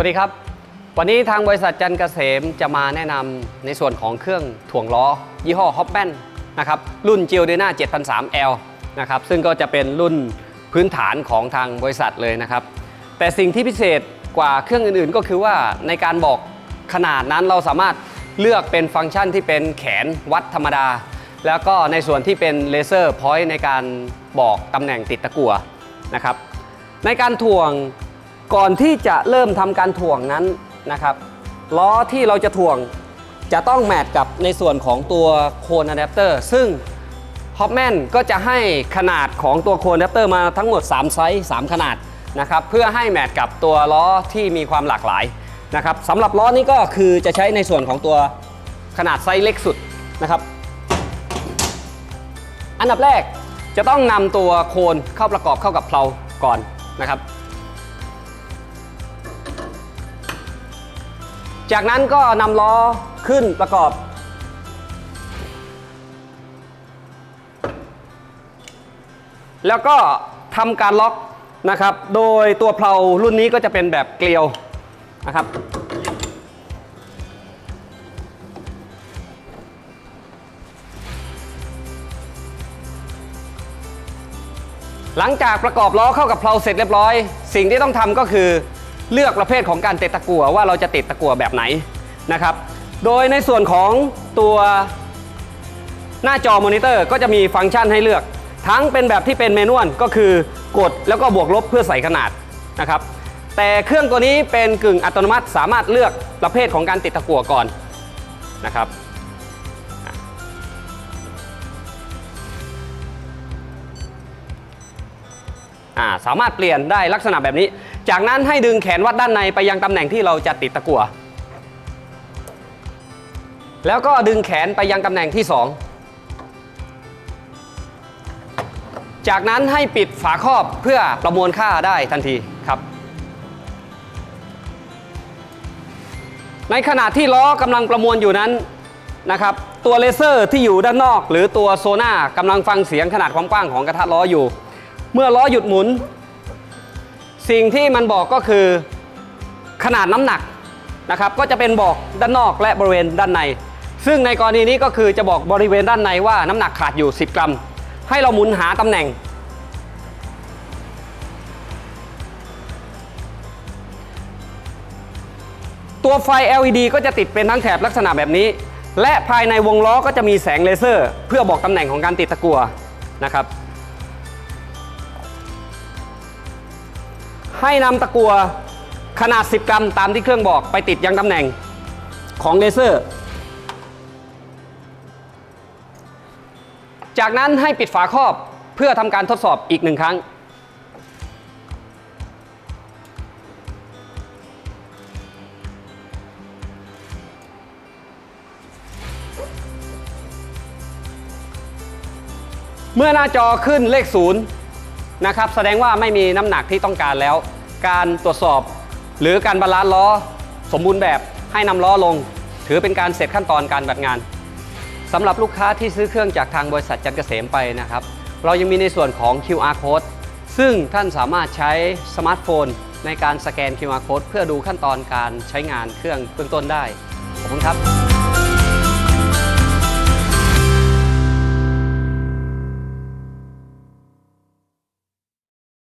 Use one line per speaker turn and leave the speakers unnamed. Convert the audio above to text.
วัสดีครับ วันนี้ทางบริษัทจันเกษมจะมาแนะนำในส่วนของเครื่องถ่วงล้อ ยี่ห้อฮอปแ a นนะครับรุ่น g i o d e n a 7003L นะครับซึ่งก็จะเป็นรุ่นพื้นฐานของทางบริษัทเลยนะครับ แต่สิ่งที่พิเศษกว่าเครื่องอื่นๆ ก็คือว่าในการบอกขนาดนั้นเราสามารถเลือกเป็นฟังก์ชันที่เป็นแขนวัดธรรมดา แล้วก็ในส่วนที่เป็นเลเซอร์พอยต์ในการบอกตำแหน่งติดตะกั่วนะครับในการถ่วง ก่อนที่จะเริ่มทำการถ่วงนั้นนะครับล้อที่เราจะถ่วงจะต้องแมทกับในส่วนของตัวโคนอะแดปเตอร์ซึ่งฮอปแมนก็จะให้ขนาดของตัวโคนอะแดปเตอร์มาทั้งหมด 3 ไซส์ 3 ขนาดนะครับเพื่อให้แมทกับตัวล้อที่มีความหลากหลายนะครับสำหรับล้อนี้ก็คือจะใช้ในส่วนของตัวขนาดไซส์เล็กสุดนะครับ อันดับแรกจะต้องนำตัวโคนเข้าประกอบเข้ากับเพลาก่อนนะครับ จากนั้นก็นำล้อขึ้นประกอบ แล้วก็ทำการล็อกนะครับ โดยตัวเพลารุ่นนี้ก็จะเป็นแบบเกลียวนะครับ หลังจากประกอบล้อเข้ากับเพลาเสร็จเรียบร้อย สิ่งที่ต้องทำก็คือ เลือกประเภทของการติดตะกั่วว่าเราจะติดตะกั่วแบบไหนนะครับ โดยในส่วนของตัวหน้าจอมอนิเตอร์ก็จะมีฟังก์ชันให้เลือก ทั้งเป็นแบบที่เป็นเมนวลก็คือกดแล้วก็บวกลบเพื่อใส่ขนาดนะครับ แต่เครื่องตัวนี้เป็นกึ่งอัตโนมัติสามารถเลือกประเภทของการติดตะกั่วก่อนนะครับสามารถเปลี่ยนได้ลักษณะแบบนี้ จากนั้นให้ดึงแขนวัดด้านในไปยังตำแหน่งที่เราจะติดตะกั่ว แล้วก็ดึงแขนไปยังตำแหน่งที่ 2 จากนั้นให้ปิดฝาครอบเพื่อประมวลค่าได้ทันทีครับ ในขณะที่ล้อกำลังประมวลอยู่นั้นนะครับตัวเลเซอร์ที่อยู่ด้านนอก หรือตัวโซน่ากำลังฟังเสียงขนาดความกว้างของกระทะล้ออยู่ เมื่อล้อหยุดหมุน สิ่งที่มันบอกก็คือขนาดน้ำหนักนะครับก็จะเป็นบอกด้านนอกและบริเวณด้านใน ซึ่งในกรณีนี้ก็คือจะบอกบริเวณด้านในว่าน้ำหนักขาดอยู่ 10 กรัม ให้เราหมุนหาตำแหน่ง ตัวไฟ LED ก็จะติดเป็นทั้งแถบลักษณะแบบนี้ และภายในวงล้อก็จะมีแสงเลเซอร์ เพื่อบอกตำแหน่งของการติดตะกั่วนะครับ ให้นำตะกัวขนาด 10 กรัมตามที่เครื่องบอกไปติดยังตำแหน่งของเลเซอร์ จากนั้นให้ปิดฝาครอบเพื่อทำการทดสอบอีกหนึ่งครั้ง เมื่อหน้าจอขึ้นเลขศู นะครับแสดงว่าไม่มีน้ำหนักที่ต้องการแล้ว การตรวจสอบ หรือการบาลานซ์ล้อ สมบูรณ์แบบให้นำล้อลง ถือเป็นการเสร็จขั้นตอนการบัดงานสำหรับลูกค้าที่ซื้อเครื่องจากทางบริษัทจันเกษมไปนะครับ เรายังมีในส่วนของ QR code ซึ่งท่านสามารถใช้สมาร์ทโฟน ในการสแกน QR code เพื่อดูขั้นตอนการใช้งานเครื่องเบื้องต้นได้ ขอบคุณครับ